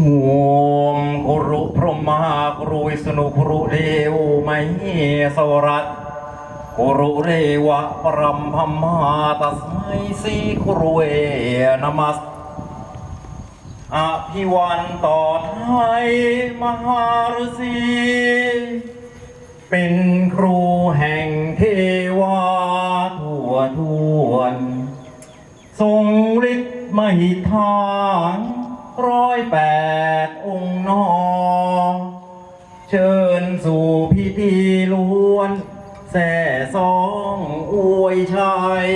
โมมครุพรหมาครุวิษณุครุเดวไมสวรัตครุเรวะปรัมพมาตัสไมสีครุเวนมัสอภิวันต่อไทยมหาฤษีเป็นครูแห่งเทวาทั่วทวน ทรงฤทธิ์มหิทาน ร้อยแปดองค์นอ เชิญสู่พิธีล้วน แส่ซองอวยชัย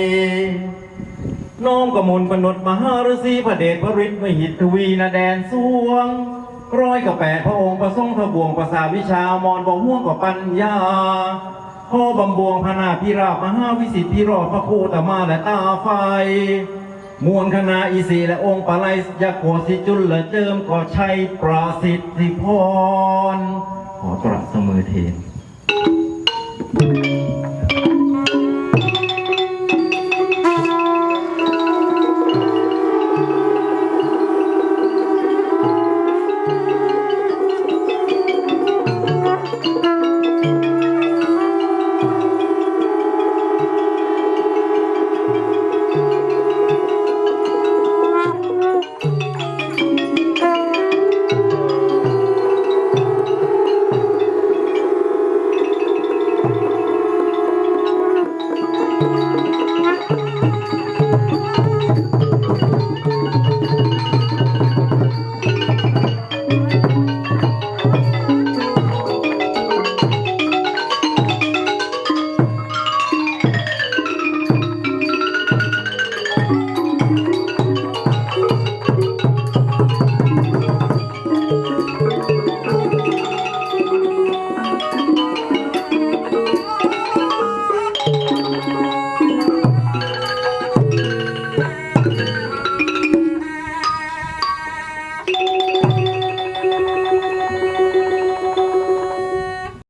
น้อมกมลปนดมหาฤาษีพระเดชพระฤทธิ์มหิตทวีนาแดนสวง ร้อยกับแปดพระองค์ประทรงพระบวงประสาวิชามอนบ่ห่วงกับปัญญาพ่อบำบวงพนาพิราบมหาวิสิทธิรอดพระภูตมาและตาไฟ มวลคณะอีสีและองค์ปะไลยโกสิจุลและเจิมก็ใช้ประสิทธิพร ขอตรัสเสมอเทนข